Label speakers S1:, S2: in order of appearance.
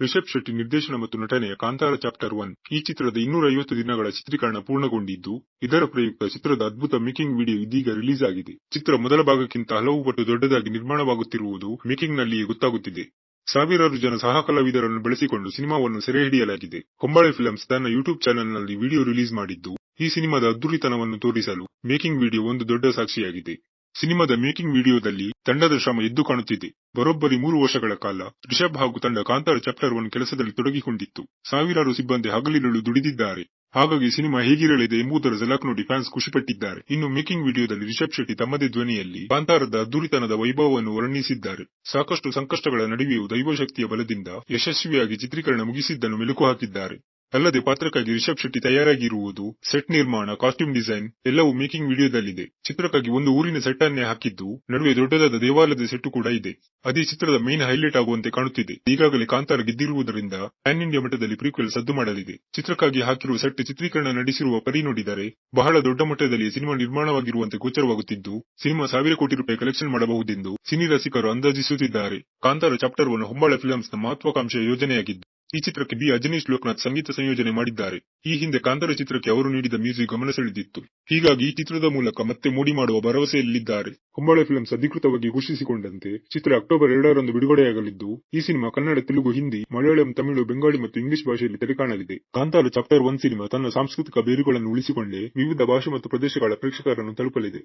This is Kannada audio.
S1: ರಿಷಬ್ ಶೆಟ್ಟಿ ನಿರ್ದೇಶನ ಮತ್ತು ನಟನೆಯ ಕಾಂತಾರ ಚಾಪ್ಟರ್ ಒನ್. ಈ ಚಿತ್ರದ ಇನ್ನೂರ ಐವತ್ತು ದಿನಗಳ ಚಿತ್ರೀಕರಣ ಪೂರ್ಣಗೊಂಡಿದ್ದು, ಇದರ ಪ್ರಯುಕ್ತ ಚಿತ್ರದ ಅದ್ಭುತ ಮೇಕಿಂಗ್ ವಿಡಿಯೋ ಇದೀಗ ರಿಲೀಸ್ ಆಗಿದೆ. ಚಿತ್ರ ಮೊದಲ ಭಾಗಕ್ಕಿಂತ ಹಲವು ಪಟ್ಟು ದೊಡ್ಡದಾಗಿ ನಿರ್ಮಾಣವಾಗುತ್ತಿರುವುದು ಮೇಕಿಂಗ್ ನಲ್ಲಿಯೇ ಗೊತ್ತಾಗುತ್ತಿದೆ. ಸಾವಿರಾರು ಜನ ಸಹ ಕಲಾವಿದರನ್ನು ಬಳಸಿಕೊಂಡು ಸಿನಿಮಾವನ್ನು ಸೆರೆ ಹಿಡಿಯಲಾಗಿದೆ ಹೊಂಬಾಳೆ ಫಿಲ್ಮ್ಸ್ ತನ್ನ ಯೂಟ್ಯೂಬ್ ಚಾನೆಲ್ನಲ್ಲಿ ವಿಡಿಯೋ ರಿಲೀಸ್ ಮಾಡಿದ್ದು, ಈ ಸಿನಿಮಾದ ಅದ್ದೂರಿತನವನ್ನು ತೋರಿಸಲು ಮೇಕಿಂಗ್ ವಿಡಿಯೋ ಒಂದು ದೊಡ್ಡ ಸಾಕ್ಷಿಯಾಗಿದೆ. ಸಿನಿಮಾದ ಮೇಕಿಂಗ್ ವಿಡಿಯೋದಲ್ಲಿ ತಂಡದ ಶ್ರಮ ಎದ್ದು ಕಾಣುತ್ತಿದೆ. ಬರೋಬ್ಬರಿ ಮೂರು ವರ್ಷಗಳ ಕಾಲ ರಿಷಬ್ ಹಾಗೂ ತಂಡ ಕಾಂತಾರ ಚಾಪ್ಟರ್ ಒನ್ ಕೆಲಸದಲ್ಲಿ ತೊಡಗಿಕೊಂಡಿತ್ತು. ಸಾವಿರಾರು ಸಿಬ್ಬಂದಿ ಹಗಲಿರುಳು ದುಡಿದಿದ್ದಾರೆ. ಹಾಗಾಗಿ ಸಿನಿಮಾ ಹೇಗಿರಲಿದೆ ಎಂಬುದರ ಝಲಕ್ ನೋಡಿ ಫ್ಯಾನ್ಸ್ ಖುಷಿಪಟ್ಟಿದ್ದಾರೆ. ಇನ್ನು ಮೇಕಿಂಗ್ ವಿಡಿಯೋದಲ್ಲಿ ರಿಷಬ್ ಶೆಟ್ಟಿ ತಮ್ಮದೇ ಧ್ವನಿಯಲ್ಲಿ ಕಾಂತಾರದ ಅದ್ದೂರಿತನದ ವೈಭವವನ್ನು ವರ್ಣಿಸಿದ್ದಾರೆ. ಸಾಕಷ್ಟು ಸಂಕಷ್ಟಗಳ ನಡುವೆಯೂ ದೈವಶಕ್ತಿಯ ಬಲದಿಂದ ಯಶಸ್ವಿಯಾಗಿ ಚಿತ್ರೀಕರಣ ಮುಗಿಸಿದ್ದನ್ನು ಮೆಲುಕು ಹಾಕಿದ್ದಾರೆ. ಅಲ್ಲದೆ ಪಾತ್ರಕ್ಕಾಗಿ ರಿಷಬ್ ಶೆಟ್ಟಿ ತಯಾರಾಗಿರುವುದು, ಸೆಟ್ ನಿರ್ಮಾಣ, ಕಾಸ್ಟ್ಯೂಮ್ ಡಿಸೈನ್ ಎಲ್ಲವೂ ಮೇಕಿಂಗ್ ವಿಡಿಯೋದಲ್ಲಿದೆ. ಚಿತ್ರಕ್ಕಾಗಿ ಒಂದು ಊರಿನ ಸೆಟ್ ಅನ್ನೇ ಹಾಕಿದ್ದು, ನಡುವೆ ದೊಡ್ಡದಾದ ದೇವಾಲಯದ ಸೆಟ್ ಕೂಡ ಇದೆ. ಅದೇ ಚಿತ್ರದ ಮೇನ್ ಹೈಲೈಟ್ ಆಗುವಂತೆ ಕಾಣುತ್ತಿದೆ. ಈಗಾಗಲೇ ಕಾಂತಾರ ಗೆದ್ದಿರುವುದರಿಂದ ಪ್ಯಾನ್ ಇಂಡಿಯಾ ಮಟ್ಟದಲ್ಲಿ ಪ್ರೀಕ್ವೆಲ್ ಸದ್ದು ಮಾಡಲಿದೆ. ಚಿತ್ರಕ್ಕಾಗಿ ಹಾಕಿರುವ ಸೆಟ್ ಚಿತ್ರೀಕರಣ ನಡೆಸಿರುವ ಪರಿ ನೋಡಿದರೆ, ಬಹಳ ದೊಡ್ಡ ಮಟ್ಟದಲ್ಲಿ ಸಿನಿಮಾ ನಿರ್ಮಾಣವಾಗಿರುವಂತೆ ಗೋಚರವಾಗುತ್ತಿದ್ದು, ಸಿನಿಮಾ ಸಾವಿರ ಕೋಟಿ ರೂಪಾಯಿ ಕಲೆಕ್ಷನ್ ಮಾಡಬಹುದೆಂದು ಸಿನಿ ರಸಿಕರು ಅಂದಾಜಿಸುತ್ತಿದ್ದಾರೆ. ಕಾಂತಾರ ಚಾಪ್ಟರ್ ಒನ್ ಹೊಂಬಾಳೆ ಫಿಲ್ಮ್ಸ್ನ ನ ಮಹತ್ವಾಕಾಂಕ್ಷೆಯ ಯೋಜನೆಯಾಗಿದ್ದು ಈ ಚಿತ್ರಕ್ಕೆ ಬಿ. ಅಜನೀಶ್ ಲೋಕನಾಥ್ ಸಂಗೀತ ಸಂಯೋಜನೆ ಮಾಡಿದ್ದಾರೆ. ಈ ಹಿಂದೆ ಕಾಂತಾರ ಚಿತ್ರಕ್ಕೆ ಅವರು ನೀಡಿದ ಮ್ಯೂಸಿಕ್ ಗಮನ ಸೆಳೆದಿತ್ತು. ಹೀಗಾಗಿ ಈ ಚಿತ್ರದ ಮೂಲಕ ಮತ್ತೆ ಮೋಡಿ ಮಾಡುವ ಭರವಸೆಯಲ್ಲಿದ್ದಾರೆ. ಹೊಂಬಾಳೆ ಫಿಲ್ಮ್ಸ್ ಅಧಿಕೃತವಾಗಿ ಘೋಷಿಸಿಕೊಂಡಂತೆ, ಚಿತ್ರ ಅಕ್ಟೋಬರ್ ಎರಡರಂದು ಬಿಡುಗಡೆಯಾಗಲಿದ್ದು, ಈ ಸಿನಿಮಾ ಕನ್ನಡ, ತೆಲುಗು, ಹಿಂದಿ, ಮಲಯಾಳಂ, ತಮಿಳು, ಬೆಂಗಾಳಿ ಮತ್ತು ಇಂಗ್ಲಿಷ್ ಭಾಷೆಯಲ್ಲಿ ತೆರೆಕಾಣಲಿದೆ. ಕಾಂತಾರ ಚಾಪ್ಟರ್ ಒನ್ ಸಿನಿಮಾ ತನ್ನ ಸಾಂಸ್ಕೃತಿಕ ಬೇರುಗಳನ್ನು ಉಳಿಸಿಕೊಂಡೇ ವಿವಿಧ ಭಾಷೆ ಮತ್ತು ಪ್ರದೇಶಗಳ ಪ್ರೇಕ್ಷಕರನ್ನು ತಲುಪಲಿದೆ.